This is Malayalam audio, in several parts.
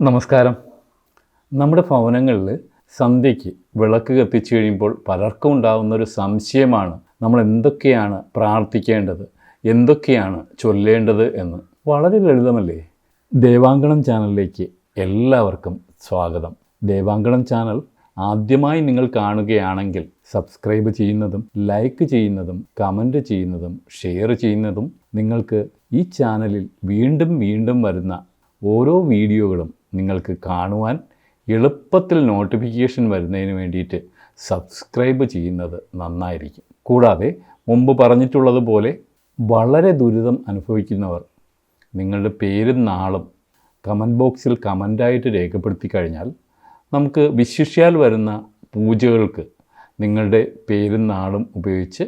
നമസ്കാരം. നമ്മുടെ ഭവനങ്ങളിൽ സന്ധ്യയ്ക്ക് വിളക്ക് കത്തിച്ചു കഴിയുമ്പോൾ പലർക്കും ഉണ്ടാകുന്ന ഒരു സംശയമാണ് നമ്മൾ എന്തൊക്കെയാണ് പ്രാർത്ഥിക്കേണ്ടത് എന്തൊക്കെയാണ് ചൊല്ലേണ്ടത് എന്ന്. വളരെ ലളിതമല്ലേ? ദേവാങ്കണം ചാനലിലേക്ക് എല്ലാവർക്കും സ്വാഗതം. ദേവാങ്കണം ചാനൽ ആദ്യമായി നിങ്ങൾ കാണുകയാണെങ്കിൽ സബ്സ്ക്രൈബ് ചെയ്യുന്നതും ലൈക്ക് ചെയ്യുന്നതും കമന്റ് ചെയ്യുന്നതും ഷെയർ ചെയ്യുന്നതും നിങ്ങൾക്ക് ഈ ചാനലിൽ വീണ്ടും വീണ്ടും വരുന്ന ഓരോ വീഡിയോകളും നിങ്ങൾക്ക് കാണുവാൻ എളുപ്പത്തിൽ നോട്ടിഫിക്കേഷൻ വരുന്നതിന് വേണ്ടിയിട്ട് സബ്സ്ക്രൈബ് ചെയ്യുന്നത് നന്നായിരിക്കും. കൂടാതെ മുമ്പ് പറഞ്ഞിട്ടുള്ളതുപോലെ വളരെ ദുരിതം അനുഭവിക്കുന്നവർ നിങ്ങളുടെ പേരും നാളും കമന്റ് ബോക്സിൽ കമന്റായിട്ട് രേഖപ്പെടുത്തി കഴിഞ്ഞാൽ നമുക്ക് വിശിഷ്യാൽ വരുന്ന പൂജകൾക്ക് നിങ്ങളുടെ പേരും നാളും ഉപയോഗിച്ച്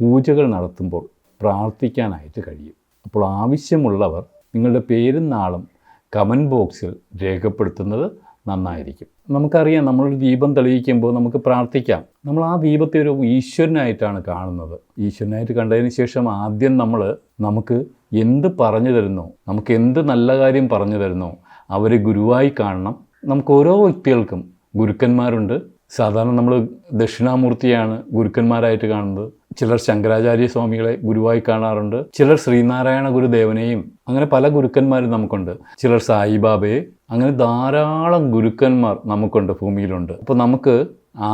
പൂജകൾ നടത്തുമ്പോൾ പ്രാർത്ഥിക്കാനായിട്ട് കഴിയും. അപ്പോൾ ആവശ്യമുള്ളവർ നിങ്ങളുടെ പേരും നാളും കമന്റ് ബോക്സിൽ രേഖപ്പെടുത്തുന്നത് നന്നായിരിക്കും. നമുക്കറിയാം നമ്മളൊരു ദീപം തെളിയിക്കുമ്പോൾ നമുക്ക് പ്രാർത്ഥിക്കാം. നമ്മൾ ആ ദീപത്തെ ഒരു ഈശ്വരനായിട്ടാണ് കാണുന്നത്. ഈശ്വരനായിട്ട് കണ്ടതിന് ശേഷം ആദ്യം നമ്മൾ നമുക്ക് എന്ത് പറഞ്ഞു തരുന്നു? നമുക്ക് എന്ത് നല്ല കാര്യം പറഞ്ഞു തരുന്നു? അവരെ ഗുരുവായി കാണണം. നമുക്ക് ഓരോ വ്യക്തികൾക്കും ഗുരുക്കന്മാരുണ്ട്. സാധാരണ നമ്മൾ ദക്ഷിണാമൂർത്തിയാണ് ഗുരുക്കന്മാരായിട്ട് കാണുന്നത്. ചിലർ ശങ്കരാചാര്യ സ്വാമികളെ ഗുരുവായി കാണാറുണ്ട്. ചിലർ ശ്രീനാരായണ ഗുരുദേവനെയും അങ്ങനെ പല ഗുരുക്കന്മാരും നമുക്കുണ്ട്. ചിലർ സായിബാബയെ അങ്ങനെ ധാരാളം ഗുരുക്കന്മാർ നമുക്കുണ്ട് ഭൂമിയിലുണ്ട്. അപ്പോൾ നമുക്ക്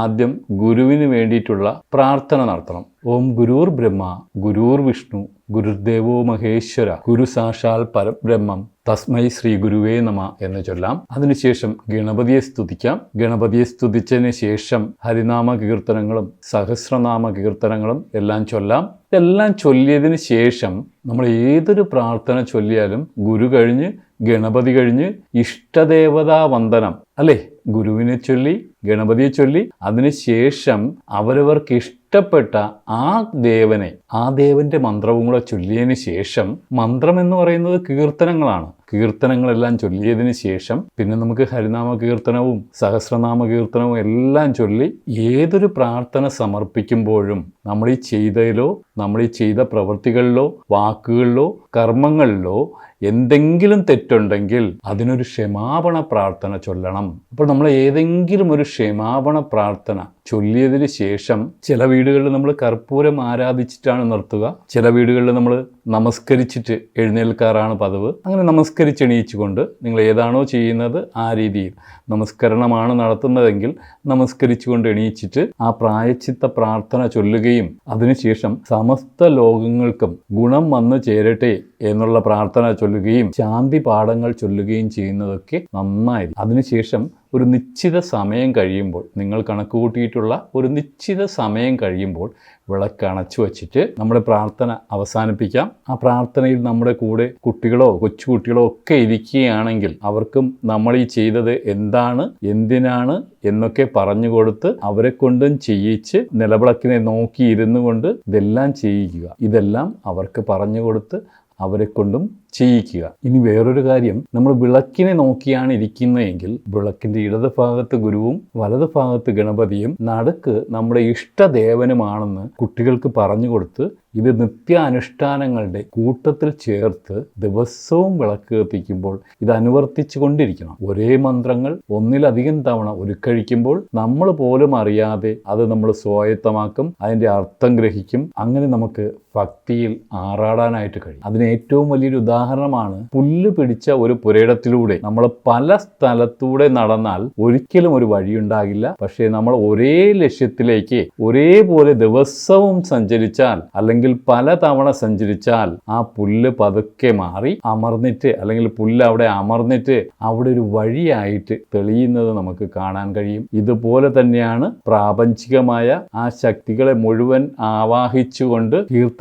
ആദ്യം ഗുരുവിന് വേണ്ടിയിട്ടുള്ള പ്രാർത്ഥന നടത്തണം. ഓം ഗുരുർ ബ്രഹ്മ ഗുരുർ വിഷ്ണു ഗുരുദേവോ മഹേശ്വര ഗുരു സാക്ഷാൽ പരബ്രഹ്മം തസ്മൈ ശ്രീ ഗുരുവേ നമ എന്ന് ചൊല്ലാം. അതിനുശേഷം ഗണപതിയെ സ്തുതിക്കാം. ഗണപതിയെ സ്തുതിച്ചതിന് ശേഷം ഹരിനാമ കീർത്തനങ്ങളും സഹസ്രനാമ കീർത്തനങ്ങളും എല്ലാം ചൊല്ലാം. ഇതെല്ലാം ചൊല്ലിയതിന് ശേഷം നമ്മൾ ഏതൊരു പ്രാർത്ഥന ചൊല്ലിയാലും ഗുരു കഴിഞ്ഞ് ഗണപതി കഴിഞ്ഞ് ഇഷ്ടദേവതാ വന്ദനം. അല്ലേ? ഗുരുവിനെ ചൊല്ലി ഗണപതിയെ ചൊല്ലി. അതിനുശേഷം അവരവർക്ക് ഇഷ്ടപ്പെട്ട ആ ദേവനെ ആ ദേവന്റെ മന്ത്രവും കൂടെ ചൊല്ലിയതിന് ശേഷം മന്ത്രം എന്ന് പറയുന്നത് കീർത്തനങ്ങളാണ്. കീർത്തനങ്ങളെല്ലാം ചൊല്ലിയതിന് ശേഷം പിന്നെ നമുക്ക് ഹരിനാമ കീർത്തനവും സഹസ്രനാമ കീർത്തനവും എല്ലാം ചൊല്ലി ഏതൊരു പ്രാർത്ഥന സമർപ്പിക്കുമ്പോഴും നമ്മൾ ഈ ചെയ്തതിലോ നമ്മൾ ഈ ചെയ്ത പ്രവൃത്തികളിലോ വാക്കുകളിലോ കർമ്മങ്ങളിലോ എന്തെങ്കിലും തെറ്റുണ്ടെങ്കിൽ അതിനൊരു ക്ഷമാപണ പ്രാർത്ഥന ചൊല്ലണം. അപ്പോൾ നമ്മൾ ഏതെങ്കിലും ഒരു ക്ഷമാപണ പ്രാർത്ഥന ചൊല്ലിയതിന് ശേഷം ചില വീടുകളിൽ നമ്മൾ കർപ്പൂരം ആരാധിച്ചിട്ടാണ് നിർത്തുക. ചില വീടുകളിൽ നമ്മൾ നമസ്കരിച്ചിട്ട് എഴുന്നേൽക്കാറാണ് പതിവ്. അങ്ങനെ നമസ്കരിച്ച് എണീച്ചുകൊണ്ട് നിങ്ങൾ ഏതാണോ ചെയ്യുന്നത് ആ രീതിയിൽ നമസ്കരണമാണ് നടത്തുന്നതെങ്കിൽ നമസ്കരിച്ചുകൊണ്ട് എണീച്ചിട്ട് ആ പ്രായച്ചിത്ത പ്രാർത്ഥന ചൊല്ലുകയും അതിനുശേഷം സമസ്ത ലോകങ്ങൾക്കും ഗുണം വന്നു ചേരട്ടെ എന്നുള്ള പ്രാർത്ഥന ചൊല്ലുകയും ശാന്തി പാഠങ്ങൾ ചൊല്ലുകയും ചെയ്യുന്നതൊക്കെ നന്നായി അതിനുശേഷം ഒരു നിശ്ചിത സമയം കഴിയുമ്പോൾ നിങ്ങൾ കണക്ക് കൂട്ടിയിട്ടുള്ള ഒരു നിശ്ചിത സമയം കഴിയുമ്പോൾ വിളക്ക് അണച്ചു വച്ചിട്ട് നമ്മുടെ പ്രാർത്ഥന അവസാനിപ്പിക്കാം. ആ പ്രാർത്ഥനയിൽ നമ്മുടെ കൂടെ കുട്ടികളോ കൊച്ചുകുട്ടികളോ ഒക്കെ ഇരിക്കുകയാണെങ്കിൽ അവർക്കും നമ്മൾ ഈ ചെയ്തത് എന്താണ് എന്തിനാണ് എന്നൊക്കെ പറഞ്ഞു കൊടുത്ത് അവരെ കൊണ്ടും ചെയ്യിച്ച് നിലവിളക്കിനെ നോക്കി ഇരുന്നു കൊണ്ട് ഇതെല്ലാം ചെയ്യിക്കുക. ഇതെല്ലാം അവർക്ക് പറഞ്ഞു കൊടുത്ത് അവരെ കൊണ്ടും ചെയ്യിക്കുക. ഇനി വേറൊരു കാര്യം നമ്മൾ വിളക്കിനെ നോക്കിയാണ് ഇരിക്കുന്നതെങ്കിൽ വിളക്കിന്റെ ഇടത് ഭാഗത്ത് ഗുരുവും വലത് ഭാഗത്ത് ഗണപതിയും നടുക്ക് നമ്മുടെ ഇഷ്ടദേവനുമാണെന്ന് കുട്ടികൾക്ക് പറഞ്ഞു കൊടുത്ത് ഇത് നിത്യാനുഷ്ഠാനങ്ങളുടെ കൂട്ടത്തിൽ ചേർത്ത് ദിവസവും വിളക്ക് കത്തിക്കുമ്പോൾ ഇത് അനുവർത്തിച്ചു കൊണ്ടിരിക്കണം. ഒരേ മന്ത്രങ്ങൾ ഒന്നിലധികം തവണ ഉരുക്കഴിക്കുമ്പോൾ നമ്മൾ പോലും അറിയാതെ അത് നമ്മൾ സ്വായത്തമാക്കും അതിന്റെ അർത്ഥം ഗ്രഹിക്കും. അങ്ങനെ നമുക്ക് ഭക്തിയിൽ ആറാടാനായിട്ട് കഴിയും. അതിന് ഏറ്റവും വലിയൊരു ഉദാഹരണമാണ് പുല്ല് പിടിച്ച ഒരു പുരയിടത്തിലൂടെ. നമ്മൾ പല സ്ഥലത്തൂടെ നടന്നാൽ ഒരിക്കലും ഒരു വഴിയുണ്ടാകില്ല. പക്ഷേ നമ്മൾ ഒരേ ലക്ഷ്യത്തിലേക്ക് ഒരേപോലെ ദിവസവും സഞ്ചരിച്ചാൽ അല്ലെങ്കിൽ പല തവണ സഞ്ചരിച്ചാൽ ആ പുല്ല് പതുക്കെ മാറി അമർന്നിട്ട് അല്ലെങ്കിൽ പുല്ല് അവിടെ അമർന്നിട്ട് അവിടെ ഒരു വഴിയായിട്ട് തെളിയുന്നത് നമുക്ക് കാണാൻ കഴിയും. ഇതുപോലെ തന്നെയാണ് പ്രാപഞ്ചികമായ ആ ശക്തികളെ മുഴുവൻ ആവാഹിച്ചുകൊണ്ട്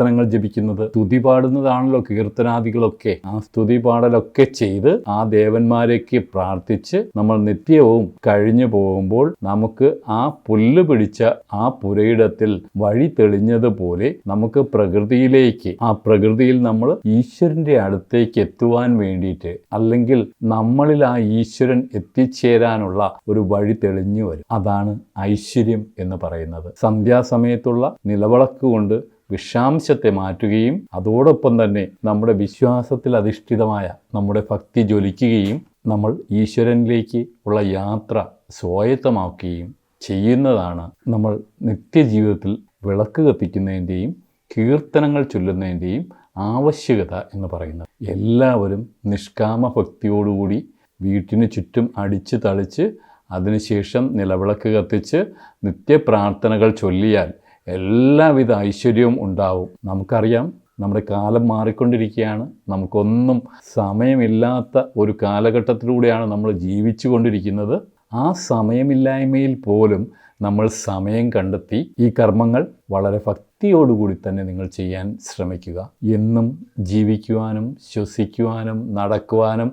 കീർത്തനങ്ങൾ ജപിക്കുന്നത് സ്തുതി പാടുന്നതാണല്ലോ കീർത്തനാദികളൊക്കെ. ആ സ്തുതി പാടലൊക്കെ ചെയ്ത് ആ ദേവന്മാരേക്ക് പ്രാർത്ഥിച്ച് നമ്മൾ നിത്യവും കഴിഞ്ഞു പോകുമ്പോൾ നമുക്ക് ആ പുല്ല് പിടിച്ച ആ പുരയിടത്തിൽ വഴി തെളിഞ്ഞതുപോലെ നമുക്ക് പ്രകൃതിയിലേക്ക് ആ പ്രകൃതിയിൽ നമ്മൾ ഈശ്വരന്റെ അടുത്തേക്ക് എത്തുവാൻ വേണ്ടിയിട്ട് അല്ലെങ്കിൽ നമ്മളിൽ ആ ഈശ്വരൻ എത്തിച്ചേരാനുള്ള ഒരു വഴി തെളിഞ്ഞു വരും. അതാണ് ഐശ്വര്യം എന്ന് പറയുന്നത്. സന്ധ്യാസമയത്തുള്ള നിലവിളക്ക് കൊണ്ട് വിഷാംശത്തെ മാറ്റുകയും അതോടൊപ്പം തന്നെ നമ്മുടെ വിശ്വാസത്തിൽ അധിഷ്ഠിതമായ നമ്മുടെ ഭക്തി ജ്വലിക്കുകയും നമ്മൾ ഈശ്വരനിലേക്ക് ഉള്ള യാത്ര സ്വായത്തമാക്കുകയും ചെയ്യുന്നതാണ് നമ്മൾ നിത്യജീവിതത്തിൽ വിളക്ക് കത്തിക്കുന്നതിന്റെയും കീർത്തനങ്ങൾ ചൊല്ലുന്നതിന്റെയും ആവശ്യകത എന്ന് പറയുന്നത്. എല്ലാവരും നിഷ്കാമ ഭക്തിയോടുകൂടി വീട്ടിന് ചുറ്റും അടിച്ച് തളിച്ച് അതിനുശേഷം നിലവിളക്ക് കത്തിച്ച് നിത്യപ്രാർത്ഥനകൾ ചൊല്ലിയാൽ എല്ലാവിധ ഐശ്വര്യവും ഉണ്ടാവും. നമുക്കറിയാം നമ്മുടെ കാലം മാറിക്കൊണ്ടിരിക്കുകയാണ്. നമുക്കൊന്നും സമയമില്ലാത്ത ഒരു കാലഘട്ടത്തിലൂടെയാണ് നമ്മൾ ജീവിച്ചു കൊണ്ടിരിക്കുന്നത് ആ സമയമില്ലായ്മയിൽ പോലും നമ്മൾ സമയം കണ്ടെത്തി ഈ കർമ്മങ്ങൾ വളരെ ഭക്തിയോടുകൂടി തന്നെ നിങ്ങൾ ചെയ്യാൻ ശ്രമിക്കുക. എന്നും ജീവിക്കുവാനും ശ്വസിക്കുവാനും നടക്കുവാനും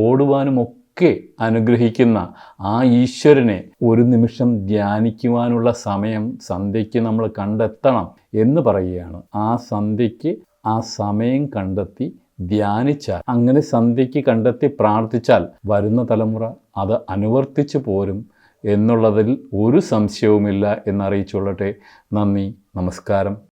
ഓടുവാനും ഒക്കെ അനുഗ്രഹിക്കുന്ന ആ ഈശ്വരനെ ഒരു നിമിഷം ധ്യാനിക്കുവാനുള്ള സമയം സന്ധ്യയ്ക്ക് നമ്മൾ കണ്ടെത്തണം എന്ന് പറയുകയാണ്. ആ സന്ധ്യയ്ക്ക് ആ സമയം കണ്ടെത്തി ധ്യാനിച്ചാൽ അങ്ങനെ സന്ധ്യയ്ക്ക് കണ്ടെത്തി പ്രാർത്ഥിച്ചാൽ വരുന്ന തലമുറ അത് അനുവർത്തിച്ചു പോരും എന്നുള്ളതിൽ ഒരു സംശയവുമില്ല എന്നറിയിച്ചുകൊള്ളട്ടെ. നന്ദി നമസ്കാരം.